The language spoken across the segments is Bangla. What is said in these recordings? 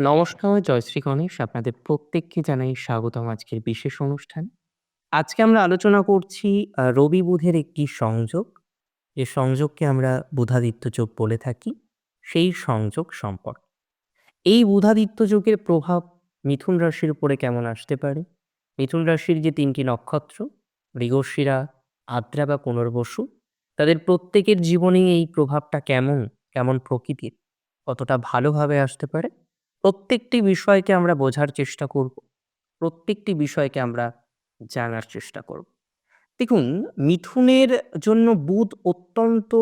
নমস্কার, জয়শ্রী গণেশ। আপনাদের প্রত্যেককে জানাই স্বাগতম আজকের বিশেষ অনুষ্ঠান আজকে আমরা আলোচনা করছি আ রবি-বুধের একটি সংযোগ। যে সংযোগকে আমরা বুধাদিত্য যোগ বলে থাকি, সেই সংযোগ সম্পর্কে। এই বুধাদিত্য যোগের প্রভাব মিথুন রাশির উপরে কেমন আসতে পারে? মিথুন রাশির যে তিনটি নক্ষত্র মৃগশিরা, আদ্রা বা পুনর্বসু, তাদের প্রত্যেকের জীবনেই এই প্রভাবটা কেমন, কেমন প্রকৃতির, কতটা ভালোভাবে আসতে পারে? প্রত্যেকটি বিষয়কে আমরা বোঝার চেষ্টা করব। প্রত্যেকটি বিষয়কে আমরা জানার চেষ্টা করব। দেখুন, মিথুনের জন্য বুধ অত্যন্ত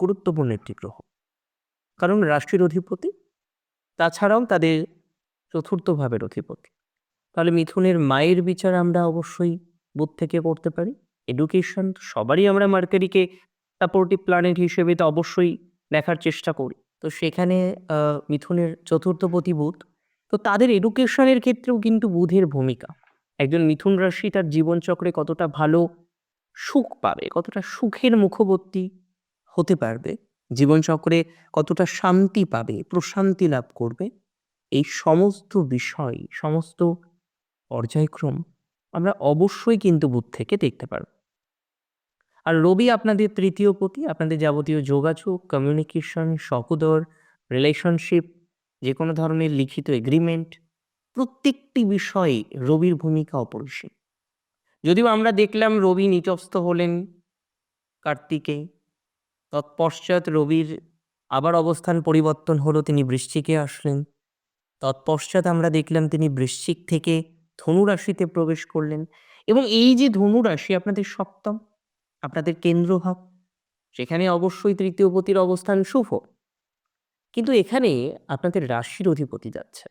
গুরুত্বপূর্ণ একটি গ্রহ। কারণ রাশির অধিপতি, তাছাড়াও তাদের চতুর্থ ভাবের অধিপতি। তাহলে মিথুনের মায়ের বিচার আমরা অবশ্যই বুধ থেকে করতে পারি। এডুকেশন সবারই আমরা মার্কারিকে সাপোর্টিভ প্ল্যানেট হিসেবে তো অবশ্যই দেখার চেষ্টা করি। তো সেখানে মিথুনের চতুর্থপতি বুধ। তো তাদের এডুকেশনের ক্ষেত্রেও কিন্তু বুধের ভূমিকা। একজন মিথুন রাশি তার জীবনচক্রে কতটা ভালো সুখ পাবে, কতটা সুখের মুখবর্তী হতে পারবে, জীবনচক্রে কতটা শান্তি পাবে, প্রশান্তি লাভ করবে, এই সমস্ত বিষয়, সমস্ত পর্যায়ক্রম আমরা অবশ্যই কিন্তু বুধ থেকে দেখতে পারব। আর রবি আপনাদের তৃতীয় পতি, আপনাদের যাবতীয় যোগাযোগ, কমিউনিকেশন, সহোদর, রিলেশনশিপ, যে কোনো ধরনের লিখিত এগ্রিমেন্ট, প্রত্যেকটি বিষয়ে রবির ভূমিকা অপরিসীম। যদিও আমরা দেখলাম রবি নিচস্থ হলেন কার্তিকে, তৎপশ্চাৎ রবির আবার অবস্থান পরিবর্তন হলো, তিনি বৃশ্চিকে আসলেন। তৎপশ্চাৎ আমরা দেখলাম তিনি বৃশ্চিক থেকে ধনু রাশিতে প্রবেশ করলেন এবং এই যে ধনু রাশি আপনাদের সপ্তম, আপনাদের কেন্দ্রভাব, সেখানে অবশ্যই তৃতীয় পতির অবস্থান শুভ। কিন্তু এখানে আপনাদের রাশির অধিপতি যাচ্ছে।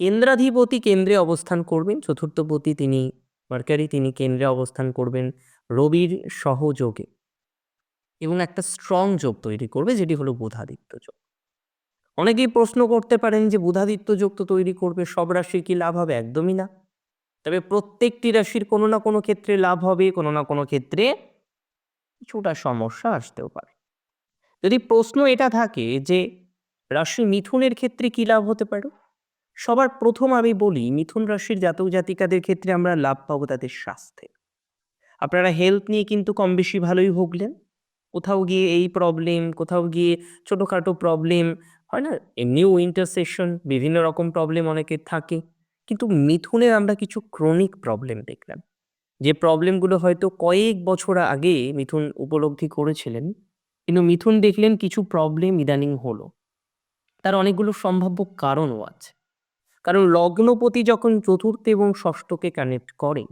কেন্দ্রাধিপতি কেন্দ্রে অবস্থান করবেন, চতুর্থপতি তিনি মার্কারি তিনি কেন্দ্রে অবস্থান করবেন রবির সহযোগে এবং একটা স্ট্রং যোগ তৈরি করবে যেটি হলো বুধাদিত্য যোগ। অনেকেই প্রশ্ন করতে পারেন যে বুধাদিত্য যোগ তো তৈরি করবে, সব রাশির কি লাভ হবে? একদমই না। তবে প্রত্যেকটি রাশির কোনো না কোনো ক্ষেত্রে লাভ হবে, কোনো না কোনো ক্ষেত্রে কিছুটা সমস্যা আসতেও পারে। যদি প্রশ্ন এটা থাকে যে রাশি মিথুনের ক্ষেত্রে কি লাভ হতে পারে? সবার প্রথম আমি বলি মিথুন রাশির জাতক জাতিকাদের ক্ষেত্রে আমরা লাভ পাবো তাদের স্বাস্থ্যে। আপনারা হেলথ নিয়ে কিন্তু কম বেশি ভালোই ভুগলেন। কোথাও গিয়ে এই প্রবলেম, কোথাও গিয়ে ছোটখাটো প্রবলেম হয় না? এমনিও উইন্টার সেশন বিভিন্ন রকম প্রবলেম অনেকের থাকে। কিন্তু মিথুনের আমরা কিছু ক্রনিক প্রবলেম দেখলাম। যে প্রবলেমগুলো হয়তো কয়েক বছর আগে মিথুন উপলব্ধি করেছিলেন। কিন্তু মিথুন দেখলেন কিছু প্রবলেম ইদানিং হলো। তার অনেকগুলো সম্ভাব্য কারণও আছে। কারণ লগ্নপতি যখন চতুর্থ এবং ষষ্ঠকে কানেক্ট করে,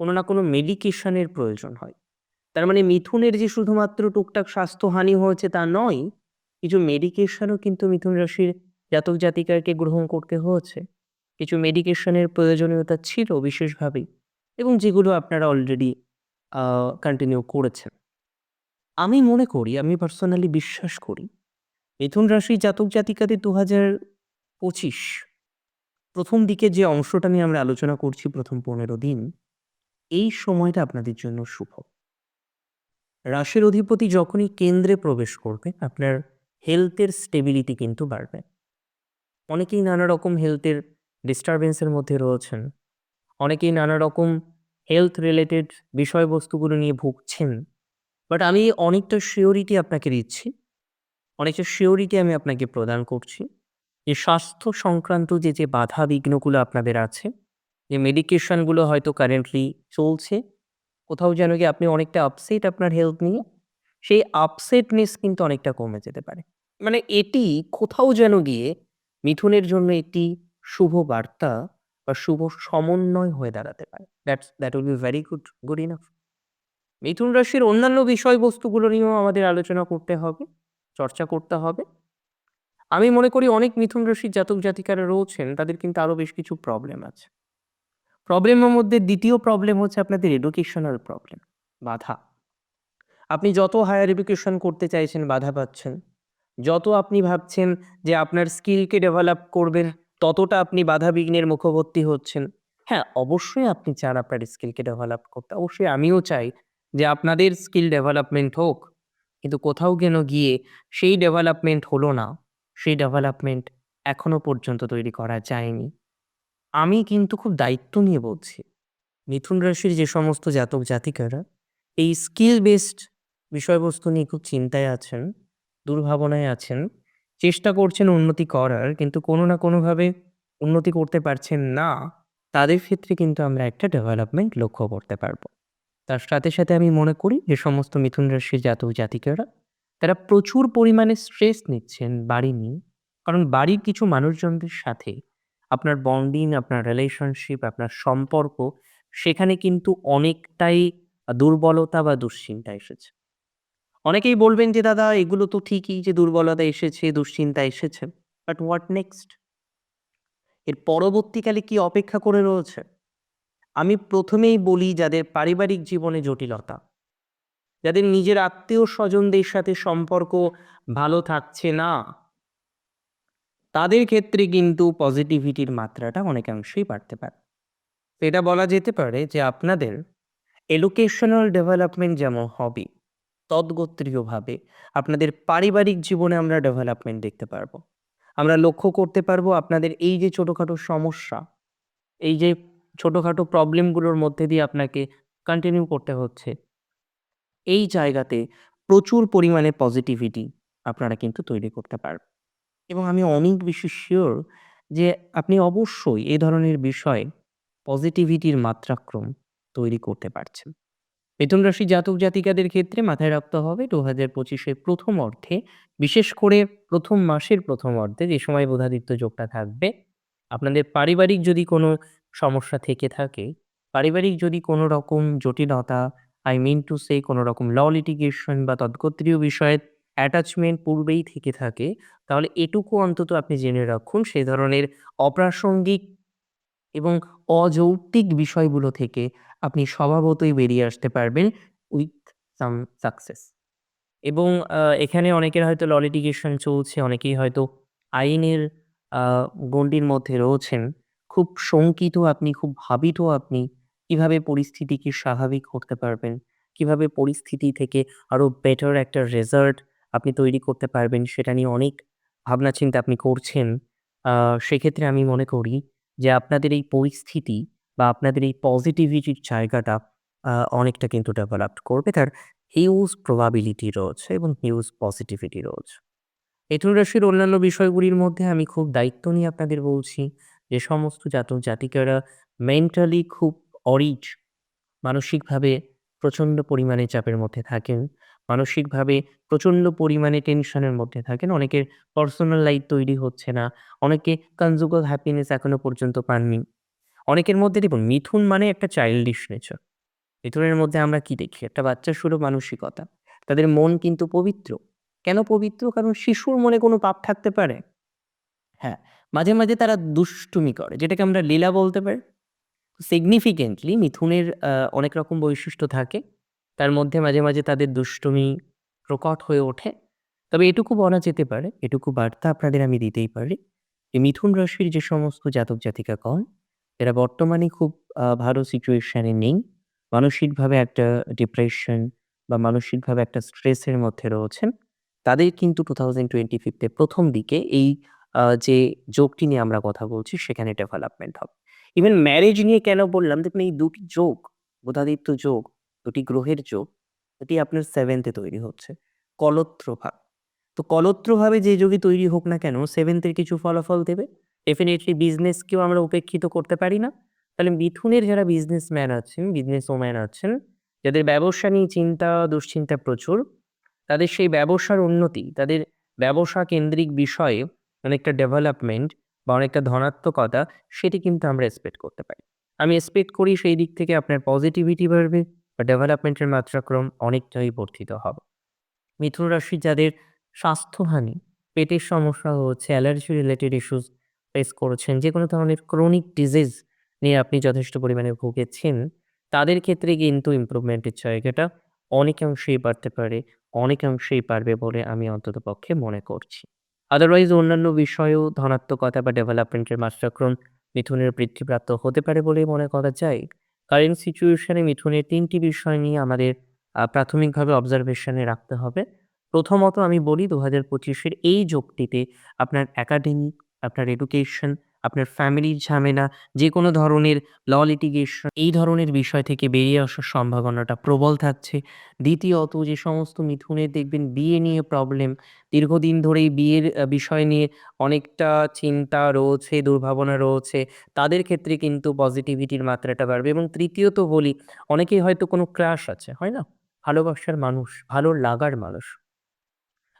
কোনো না কোনো মেডিকেশনের প্রয়োজন হয়। তার মানে মিথুনের যে শুধুমাত্র টুকটাক স্বাস্থ্যহানি হয়েছে তা নয়, কিছু মেডিকেশনও কিন্তু মিথুন রাশির জাতক জাতিকাকে গ্রহণ করতে হয়েছে। কিছু মেডিকেশনের প্রয়োজনীয়তা ছিল বিশেষভাবেই এবং যেগুলো আপনারা অলরেডি কন্টিনিউ করেছেন। আমি মনে করি, আমি পার্সোনালি বিশ্বাস করি, মিথুন রাশির জাতক জাতিকাদের ২০২৫ প্রথম দিকে যে অংশটা নিয়ে আমরা আলোচনা করছি প্রথম ১৫ দিন, এই সময়টা আপনাদের জন্য শুভ। রাশির অধিপতি যখনই কেন্দ্রে প্রবেশ করবে, আপনার হেলথের স্টেবিলিটি কিন্তু বাড়বে। অনেকেই নানা রকম হেলথের ডিস্টার্বেন্সের মধ্যে রয়েছেন। অনেকেই নানা রকম হেলথ রিলেটেড বিষয়বস্তুগুলো নিয়ে ভুগছেন। বাট আমি অনেকটা শিওরিটি আপনাকে দিচ্ছি। অনেকটা শিওরিটি আমি আপনাকে প্রদান করছি। যে স্বাস্থ্য সংক্রান্ত যে, যে বাধা বিঘ্নগুলো আপনাদের আছে, যে মেডিকেশনগুলো হয়তো কারেন্টলি চলছে, কোথাও যেন গিয়ে আপনি অনেকটা আপসেট আপনার হেলথ নিয়ে, সেই আপসেটনেস কিন্তু অনেকটা কমে যেতে পারে। মানে এটি কোথাও যেন গিয়ে মিথুনের জন্য একটি শুভ বার্তা বা শুভ সমন্বয় হয়ে দাঁড়াতে পারে। That's that will be very good, good enough. মিথুন রাশির অন্যান্য বিষয়বস্তুগুলো নিয়েও আমাদের আলোচনা করতে হবে, চর্চা করতে হবে। আমি মনে করি অনেক মিথুন রাশির জাতক জাতিকারা রয়েছেন, তাদের কিন্তু আরও বেশ কিছু প্রবলেম আছে। প্রবলেমের মধ্যে দ্বিতীয় প্রবলেম হচ্ছে আপনাদের এডুকেশনাল প্রবলেম, বাধা। আপনি যত হায়ার এডুকেশন করতে চাইছেন বাধা পাচ্ছেন। যত আপনি ভাবছেন যে আপনার স্কিলকে ডেভেলপ করবেন, ততটা আপনি বাধা-বিঘ্নের মুখবর্তী হচ্ছেন। হ্যাঁ, অবশ্যই আপনি চান আপনার স্কিলকে ডেভেলপ করতে। অবশ্যই আমিও চাই যে আপনাদের স্কিল ডেভেলপমেন্ট হোক। কিন্তু কোথাও যেন গিয়ে সেই ডেভেলপমেন্ট হলো না। সেই ডেভেলপমেন্ট এখনও পর্যন্ত তৈরি করা যায়নি। আমি কিন্তু খুব দায়িত্ব নিয়ে বলছি। মিথুন রাশির যে সমস্ত জাতক জাতিকারা এই স্কিল বেসড বিষয়বস্তু নিয়ে খুব চিন্তায় আছেন, দুর্ভাবনায় আছেন, চেষ্টা করছেন উন্নতি করার কিন্তু কোনো না কোনোভাবে উন্নতি করতে পারছেন না, তাদের ক্ষেত্রে কিন্তু আমরা একটা ডেভেলপমেন্ট লক্ষ্য করতে পারব। তার সাথে, সাথে আমি মনে করি যে সমস্ত মিথুন রাশির জাতক জাতিকারা তারা প্রচুর পরিমাণে স্ট্রেস নিচ্ছেন বাড়ি নিয়ে। কারণ বাড়ির কিছু মানুষজনদের সাথে আপনার বন্ডিং, আপনার রিলেশনশিপ, আপনার সম্পর্ক সেখানে কিন্তু অনেকটাই দুর্বলতা বা দুশ্চিন্তা এসেছে। অনেকেই বলবেন যে, "দাদা এগুলো তো ঠিকই যে দুর্বলতা এসেছে, দুশ্চিন্তা এসেছে। But what next?" এর পরবর্তীকালে কি অপেক্ষা করে রয়েছে? আমি প্রথমেই বলি যাদের পারিবারিক জীবনে জটিলতা, যাদের নিজের আত্মীয়-স্বজনদের সাথে সম্পর্ক ভালো থাকছে না তাদের ক্ষেত্রে কিন্তু পজিটিভিটির মাত্রাটা অনেকাংশেই বাড়তে পারে। এটা বলা যেতে পারে যে আপনাদের এডুকেশনাল ডেভেলপমেন্ট যেমন হবে, তদ্গোত্রীয়ভাবে আপনাদের পারিবারিক জীবনে আমরা ডেভেলপমেন্ট দেখতে পারব। আমরা লক্ষ্য করতে পারব আপনাদের এই যে ছোটোখাটো সমস্যা, এই যে ছোটোখাটো প্রবলেমগুলোর মধ্যে দিয়ে আপনাকে কন্টিনিউ করতে হচ্ছে। এই জায়গাতে প্রচুর পরিমাণে পজিটিভিটি আপনারা কিন্তু তৈরি করতে পারবেন। এবং আমি অনেক বেশি সিউর যে আপনি অবশ্যই এ ধরনের বিষয়ে পজিটিভিটির মাত্রাক্রম তৈরি করতে পারছেন। মিথুন রাশি জাতক জাতিকাদের ক্ষেত্রে মাথায় রাখতে হবে ২০২৫ এর প্রথম অর্ধে বিশেষ করে প্রথম মাসের প্রথম অর্ধে যে সময় বুধাদিত্য যোগটা থাকবে, আপনাদের পারিবারিক যদি কোনো সমস্যা থেকে থাকে, পারিবারিক যদি কোনো রকম জটিলতা আই মিন টু সে কোনো রকম ল লিটিগেশন বা তদ্গোত্রীয় বিষয়ে অ্যাটাচমেন্ট পূর্বেই থেকে থাকে, তাহলে এটুকু অন্তত আপনি জেনে রাখুন সে ধরনের অপ্রাসঙ্গিক এবং অযৌক্তিক বিষয়গুলো থেকে আপনি স্বভাবতই বেরিয়ে আসতে পারবেন উইথ সাম সাকসেস। এবং এখানে অনেকের হয়তো ল লিটিগেশন চলছে, অনেকেই হয়তো আইনের গণ্ডির মধ্যে রয়েছেন। খুব শঙ্কিত আপনি, খুব ভাবিত আপনি। কীভাবে পরিস্থিতিকে স্বাভাবিক করতে পারবেন? কীভাবে পরিস্থিতি থেকে আরও বেটার একটা রেজাল্ট আপনি তৈরি করতে পারবেন সেটা নিয়ে অনেক ভাবনা চিন্তা আপনি করছেন। সেক্ষেত্রে আমি মনে করি যে আপনাদের এই পরিস্থিতি বা আপনাদের এই পজিটিভিটির জায়গাটা অনেকটা কিন্তু ডেভেলপড করবে। তার হিউজ প্রবাবিলিটি রয়েছে এবং হিউজ পজিটিভিটি রয়েছে। মিথুন রাশির অন্যান্য বিষয়গুলির মধ্যে আমি খুব দায়িত্ব নিয়ে আপনাদের বলছি যে সমস্ত জাতক জাতিকারা মেন্টালি খুব অরিচ, মানসিকভাবে প্রচণ্ড পরিমাণে চাপের মধ্যে থাকেন। মানসিকভাবে প্রচণ্ড পরিমাণে টেনশনের মধ্যে থাকেন। অনেকের পার্সোনাল লাইফ তৈরি হচ্ছে না। অনেকে কনজুগাল হ্যাপিনেস এখনও পর্যন্ত পাননি। অনেকের মধ্যে দেখুন মিথুন মানে একটা চাইল্ডিশ নেচার। মিথুনের মধ্যে আমরা কি দেখি? একটা বাচ্চার সুলভ মানসিকতা। তাদের মন কিন্তু পবিত্র। কেন পবিত্র? কারণ শিশুর মনে কোনো পাপ থাকতে পারে? হ্যাঁ, মাঝে, মাঝে তারা দুষ্টুমি করে যেটাকে আমরা লীলা বলতে পারি। সিগনিফিকেন্টলি মিথুনের অনেক রকম বৈশিষ্ট্য থাকে। তার মধ্যে মাঝে, মাঝে তাদের দুষ্টুমি প্রকট হয়ে ওঠে। তবে এটুকু বলা যেতে পারে, এটুকু বার্তা আপনাদের আমি দিতেই পারি যে মিথুন রাশির যে সমস্ত জাতক জাতিকাগণ এরা বর্তমানে খুব ভালো সিচুয়েশন নেই। মানসিকভাবে একটা ডিপ্রেশন বা মানসিকভাবে একটা স্ট্রেসের মধ্যে রয়েছেন। তাদের কিন্তু 2025 এর প্রথম দিকে এই যে যোগটি নিয়ে আমরা কথা বলছি সেখানে ডেভেলপমেন্ট হবে। ইভেন ম্যারেজ নিয়ে কেন বললাম? দেখুন এই দুটি যোগ, বুধাদিত্য যোগ, ২ টি গ্রহের যোগ, এটি আপনার সেভেন্থে তৈরি হচ্ছে। কলত্রভাবে। তো কলত্রভাবে যে যোগই তৈরি হোক না কেন 7th এর কিছু ফলাফল দেবে। ডেফিনেটলি বিজনেসকেও আমরা উপেক্ষিত করতে পারি না। তাহলে মিথুনের যারা বিজনেসম্যান আছেন, বিজনেস ওম্যান আছেন, যাদের ব্যবসা নিয়ে চিন্তা দুশ্চিন্তা প্রচুর, তাদের সেই ব্যবসার উন্নতি, তাদের ব্যবসা কেন্দ্রিক বিষয়ে অনেকটা ডেভেলপমেন্ট বা অনেকটা ধনাত্মকতা সেটি কিন্তু আমরা এক্সপেক্ট করতে পারি। আমি এক্সপেক্ট করি সেই দিক থেকে আপনার পজিটিভিটি বাড়বে বা ডেভেলপমেন্টের মাত্রাক্রম অনেকটাই বর্ধিত হবে। মিথুন রাশি যাদের স্বাস্থ্যহানি, পেটের সমস্যা হচ্ছে, অ্যালার্জি রিলেটেড ইস্যুস ফেস করেছেন, যেকোনো ধরনের ক্রনিক ডিজিজ নিয়ে আপনি যথেষ্ট পরিমাণে ভুগেছেন, তাদের ক্ষেত্রে কিন্তু ইমপ্রুভমেন্টের জায়গাটা অনেকাংশেই বাড়তে পারে, অনেকাংশেই বাড়বে বলে আমি অন্ততপক্ষে মনে করছি। আদারওয়াইজ অন্যান্য বিষয়েও ধনাত্মকতা বা ডেভেলপমেন্টের মাত্রাক্রম মিথুনের বৃদ্ধিপ্রাপ্ত হতে পারে বলেই মনে করা যায়। কারেন্ট সিচুয়েশনে মিথুনের তিনটি বিষয় নিয়ে আমাদের প্রাথমিকভাবে অবজারভেশনে রাখতে হবে। প্রথমত আমি বলি দু হাজার পঁচিশের এই যোগটিতে আপনার একাডেমিক, আপনার এডুকেশন, আপনার ফ্যামিলির ঝামেলা, যেকোনো ধরনের ল লিটিগেশন এই ধরনের বিষয় থেকে বেরিয়ে আসার সম্ভাবনাটা প্রবল থাকছে। দ্বিতীয়ত যে সমস্ত মিথুনের দেখবেন বিয়ে নিয়ে প্রবলেম, দীর্ঘদিন ধরেই বিয়ের বিষয় নিয়ে অনেকটা চিন্তা রয়েছে, দুর্ভাবনা রয়েছে, তাদের ক্ষেত্রে কিন্তু পজিটিভিটির মাত্রাটা বাড়বে এবং তৃতীয়ত বলি, অনেকেই হয়তো কোনো ক্রাশ আছে, হয় না? ভালোবাসার মানুষ, ভালো লাগার মানুষ।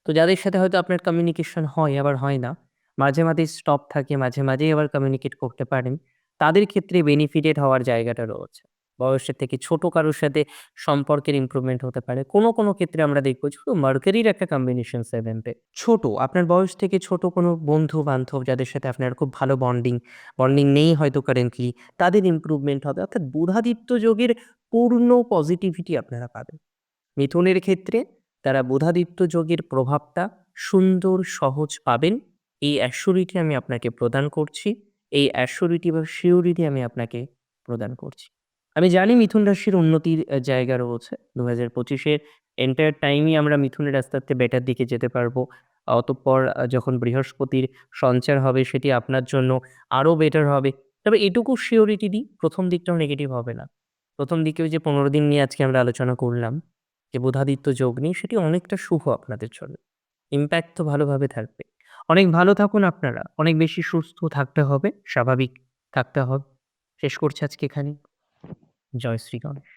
তো যাদের সাথে হয়তো আপনার কমিউনিকেশন হয় আবার হয় না। মাঝে, মাঝে স্টপ থাকে, মাঝে, মাঝেই আবার কমিউনিকেট করতে পারেন। তাদের ক্ষেত্রে বেনিফিটেড হওয়ার জায়গাটা রয়েছে। বয়সের থেকে ছোট কারোর সাথে সম্পর্কের ইমপ্রুভমেন্ট হতে পারে। কোনো, কোনো ক্ষেত্রে আমরা দেখব শুধু মার্কারির একটা কম্বিনেশন 7 তে। ছোট, আপনার বয়স থেকে ছোট কোনো বন্ধু-বান্ধব যাদের সাথে আপনার খুব ভালো বন্ডিং, বন্ডিং নেই হয়তো কারেন্টলি, তাদের ইমপ্রুভমেন্ট হবে। অর্থাৎ বুধাদিত্য যোগের পূর্ণ পজিটিভিটি আপনারা পাবেন। মিথুনের ক্ষেত্রে তারা বুধাদিত্য যোগের প্রভাবটা সুন্দর সহজ পাবেন। এই অ্যাসিউরিটি আমি আপনাকে প্রদান করছি। এই অ্যাসিউরিটি বা সিউরিটি আমি আপনাকে প্রদান করছি। আমি জানি মিথুন রাশির উন্নতির জায়গা রয়েছে। ২০২৫ এর এন্টায়ার টাইমই আমরা মিথুনের আস্তে, বেটার দিকে যেতে পারব। অতঃপর যখন বৃহস্পতির সঞ্চার হবে সেটি আপনার জন্য আরও বেটার হবে। তবে এটুকু সিউরিটি দিই, প্রথম দিকটাও নেগেটিভ হবে না। প্রথম দিকে ওই যে ১৫ দিন নিয়ে আজকে আমরা আলোচনা করলাম, যে বুধাদিত্য যোগ নিয়ে সেটি অনেকটা শুভ আপনাদের জন্য। ইম্প্যাক্ট তো ভালোভাবে থাকবে। অনেক ভালো থাকুন আপনারা। অনেক বেশি সুস্থ থাকতে হবে, স্বাভাবিক থাকতে হবে। শেষ করছি আজকে এখানে জয় শ্রী গণেশ।